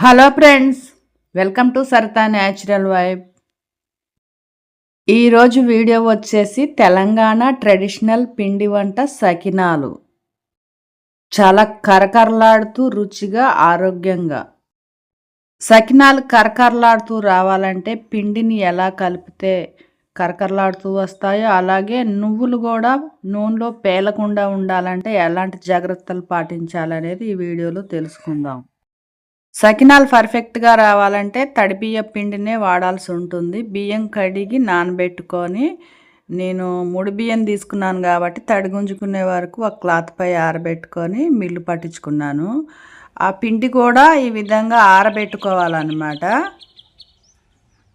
Hello friends welcome to Sarita natural vibe. ఈరోజు video వచ్చేసి Telangana traditional పిండి వంట సకినాలు. చాలా కరకరలాడుతూ రుచిగా ఆరోగ్యంగా. సకినాలు కరకరలాడుతూ రావాలంటే పిండిని ఎలా కలిపితే కరకరలాడుతూ వస్తాయో అలాగే నువ్వులు కూడా నూనెలో పేలకుండా ఉండాలంటే ఎలాంటి జాగ్రత్తలు పాటించాలనేది ఈ వీడియోలో తెలుసుకుందాం. సకినాలు పర్ఫెక్ట్గా రావాలంటే తడి బియ్య పిండినే వాడాల్సి ఉంటుంది. బియ్యం కడిగి నానబెట్టుకొని నేను ముడి బియ్యం తీసుకున్నాను కాబట్టి తడి గుంజుకునే వరకు ఒక క్లాత్పై ఆరబెట్టుకొని మిల్లు పట్టించుకున్నాను. ఆ పిండి కూడా ఈ విధంగా ఆరబెట్టుకోవాలన్నమాట.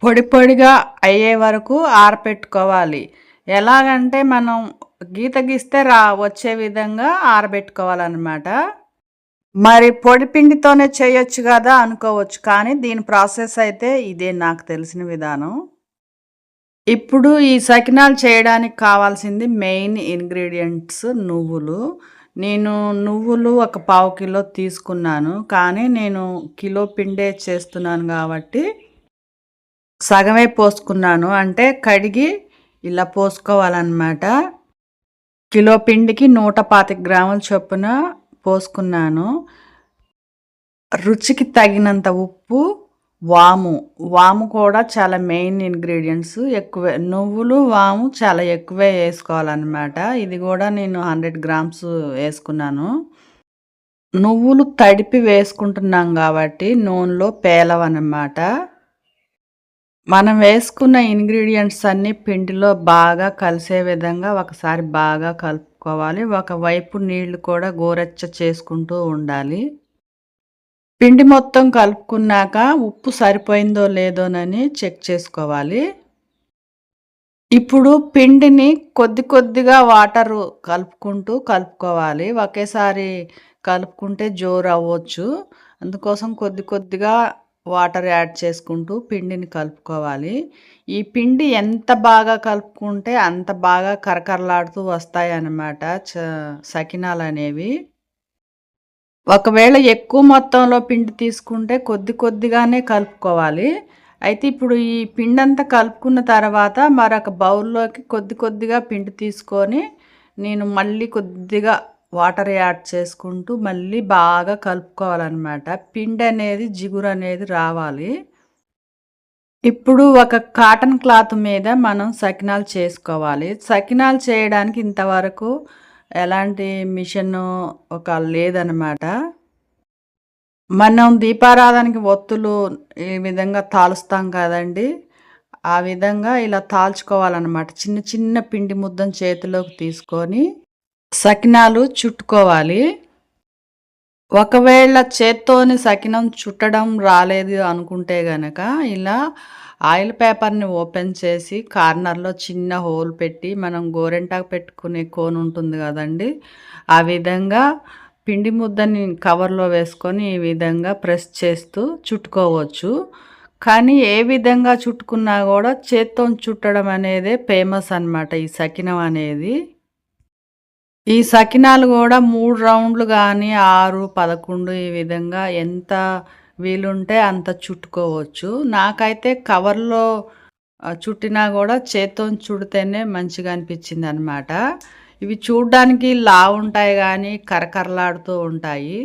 పొడి పొడిగా అయ్యే వరకు ఆరబెట్టుకోవాలి. ఎలాగంటే మనం గీత గీస్తే రా వచ్చే విధంగా ఆరబెట్టుకోవాలన్నమాట. మరి పొడి పిండితోనే చేయొచ్చు కదా అనుకోవచ్చు కానీ దీని ప్రాసెస్ అయితే ఇదే నాకు తెలిసిన విధానం. ఇప్పుడు ఈ సకినాలు చేయడానికి కావాల్సింది మెయిన్ ఇంగ్రీడియంట్స్ నువ్వులు. నేను నువ్వులు ఒక పావు కిలో తీసుకున్నాను కానీ నేను కిలో పిండే చేస్తున్నాను కాబట్టి సగమే పోసుకున్నాను. అంటే కడిగి ఇలా పోసుకోవాలన్నమాట. కిలో పిండికి నూట పాతిక గ్రాముల చొప్పున పోసుకున్నాను. రుచికి తగినంత ఉప్పు వాము. వాము కూడా చాలా మెయిన్ ఇంగ్రీడియంట్స్. ఎక్కువ నువ్వులు వాము చాలా ఎక్కువే వేసుకోవాలన్నమాట. ఇది కూడా నేను హండ్రెడ్ గ్రామ్స్ వేసుకున్నాను. నువ్వులు తడిపి వేసుకుంటున్నాం కాబట్టి నూనెలో పేలవన్నమాట. మనం వేసుకున్న ఇంగ్రీడియంట్స్ అన్నీ పిండిలో బాగా కలిసే విధంగా ఒకసారి బాగా కలుపుకోవాలి ఒకవైపు నీళ్ళు కూడా గోరెచ్చ చేసుకుంటూ ఉండాలి. పిండి మొత్తం కలుపుకున్నాక ఉప్పు సరిపోయిందో లేదోనని చెక్ చేసుకోవాలి. ఇప్పుడు పిండిని కొద్ది కొద్దిగా వాటర్ కలుపుకుంటూ కలుపుకోవాలి. ఒకేసారి కలుపుకుంటే జోరు అవ్వచ్చు. అందుకోసం కొద్ది కొద్దిగా వాటర్ యాడ్ చేసుకుంటూ పిండిని కలుపుకోవాలి. ఈ పిండి ఎంత బాగా కలుపుకుంటే అంత బాగా కరకరలాడుతూ వస్తాయి అన్నమాట చ సకినాలు అనేవి. ఒకవేళ ఎక్కువ మొత్తంలో పిండి తీసుకుంటే కొద్ది కొద్దిగానే కలుపుకోవాలి. అయితే ఇప్పుడు ఈ పిండి అంతా కలుపుకున్న తర్వాత మరొక బౌల్లోకి కొద్ది కొద్దిగా పిండి తీసుకొని నేను మళ్ళీ కొద్దిగా వాటర్ యాడ్ చేసుకుంటూ మళ్ళీ బాగా కలుపుకోవాలన్నమాట. పిండి అనేది జిగురు అనేది రావాలి. ఇప్పుడు ఒక కాటన్ క్లాత్ మీద మనం సకినాలు చేసుకోవాలి. సకినాలు చేయడానికి ఇంతవరకు ఎలాంటి మిషన్ ఒక లేదనమాట మనం దీపారాధనకి ఒత్తులు ఈ విధంగా తాలుస్తాం కదండి. ఆ విధంగా ఇలా తాల్చుకోవాలన్నమాట. చిన్న చిన్న పిండి ముద్దను చేతిలోకి తీసుకొని సకినాలు చుట్టుకోవాలి. ఒకవేళ చేత్తోని సకినం చుట్టడం రాలేదు అనుకుంటే గనక ఇలా ఆయిల్ పేపర్ని ఓపెన్ చేసి కార్నర్లో చిన్న హోల్ పెట్టి మనం గోరెంటాకు పెట్టుకునే కోన్ ఉంటుంది కదండి. ఆ విధంగా పిండి ముద్దని కవర్లో వేసుకొని ఈ విధంగా ప్రెస్ చేస్తూ చుట్టుకోవచ్చు. కానీ ఏ విధంగా చుట్టుకున్నా కూడా చేత్తో చుట్టడం అనేది ఫేమస్ అనమాట ఈ సకినం అనేది. ఈ సకినాలు కూడా మూడు రౌండ్లు కానీ ఆరు పదకొండు ఈ విధంగా ఎంత వీలుంటే అంత చుట్టుకోవచ్చు. నాకైతే కవర్లో చుట్టినా కూడా చేత్తో చుడితేనే మంచిగా అనిపించింది అనమాట ఇవి చూడ్డానికి లావుంటాయి ఉంటాయి కానీ కరకరలాడుతూ ఉంటాయి.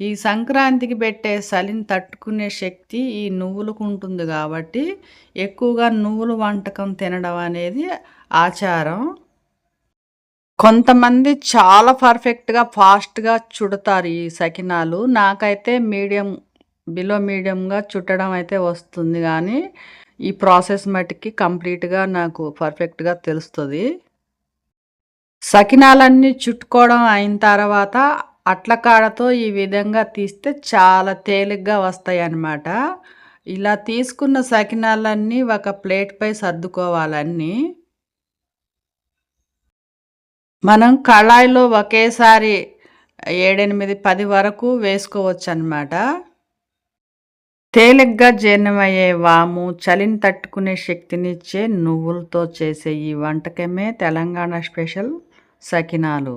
ఈ సంక్రాంతికి పెట్టే చలిని తట్టుకునే శక్తి ఈ నువ్వులకు ఉంటుంది కాబట్టి ఎక్కువగా నువ్వులు వంటకం తినడం అనేది ఆచారం. కొంతమంది చాలా పర్ఫెక్ట్గా ఫాస్ట్గా చుడతారు ఈ సకినాలు. నాకైతే మీడియం బిలో మీడియంగా చుట్టడం అయితే వస్తుంది కానీ ఈ ప్రాసెస్ మటుకి కంప్లీట్గా నాకు పర్ఫెక్ట్గా తెలుస్తుంది. సకినాలన్నీ చుట్టుకోవడం అయిన తర్వాత అట్ల కాడతో ఈ విధంగా తీస్తే చాలా తేలిగ్గా వస్తాయి అన్నమాట ఇలా తీసుకున్న సకినాలన్నీ ఒక ప్లేట్పై సర్దుకోవాలన్నీ. మనం కళాయిలో ఒకేసారి ఏడెనిమిది పది వరకు వేసుకోవచ్చు అనమాట తేలిగ్గా జీర్ణమయ్యే వాము చలిని తట్టుకునే శక్తినిచ్చే నువ్వులతో చేసే ఈ వంటకమే తెలంగాణ స్పెషల్ సకినాలు.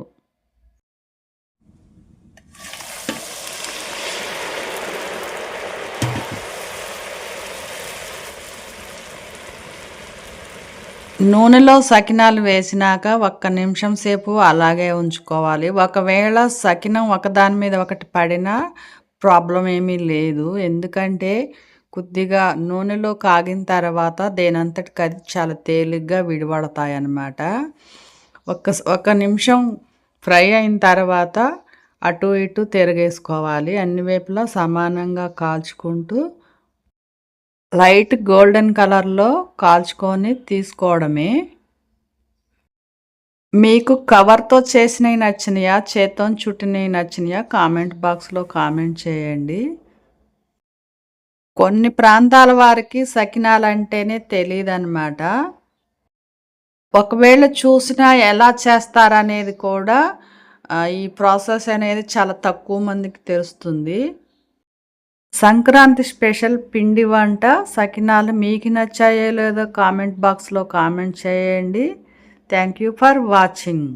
నూనెలో సకినాలు వేసినాక ఒక్క నిమిషం సేపు అలాగే ఉంచుకోవాలి. ఒకవేళ సకినం ఒకదాని మీద ఒకటి పడినా ప్రాబ్లం ఏమీ లేదు. ఎందుకంటే కొద్దిగా నూనెలో కాగిన తర్వాత దేనంతటికి అది చాలా తేలిగ్గా విడిపడతాయి అన్నమాట ఒక్క ఒక నిమిషం ఫ్రై అయిన తర్వాత అటు ఇటు తిరగేసుకోవాలి. అన్ని వైపులా సమానంగా కాల్చుకుంటూ లైట్ గోల్డెన్ కలర్లో కాల్చుకొని తీసుకోవడమే. మీకు కవర్తో చేసినవి నచ్చినాయా చేత్తో చుట్టినవి నచ్చినాయా కామెంట్ బాక్స్లో కామెంట్ చేయండి. కొన్ని ప్రాంతాల వారికి సకినాలు అంటేనే తెలియదు ఒకవేళ చూసినా ఎలా చేస్తారనేది కూడా ఈ ప్రాసెస్ అనేది చాలా తక్కువ మందికి తెలుస్తుంది. సంక్రాంతి స్పెషల్ పిండి వంట. సకినాలు మీకు నచ్చాయో లేదో కామెంట్ బాక్స్లో కామెంట్ చేయండి. Thank you for watching.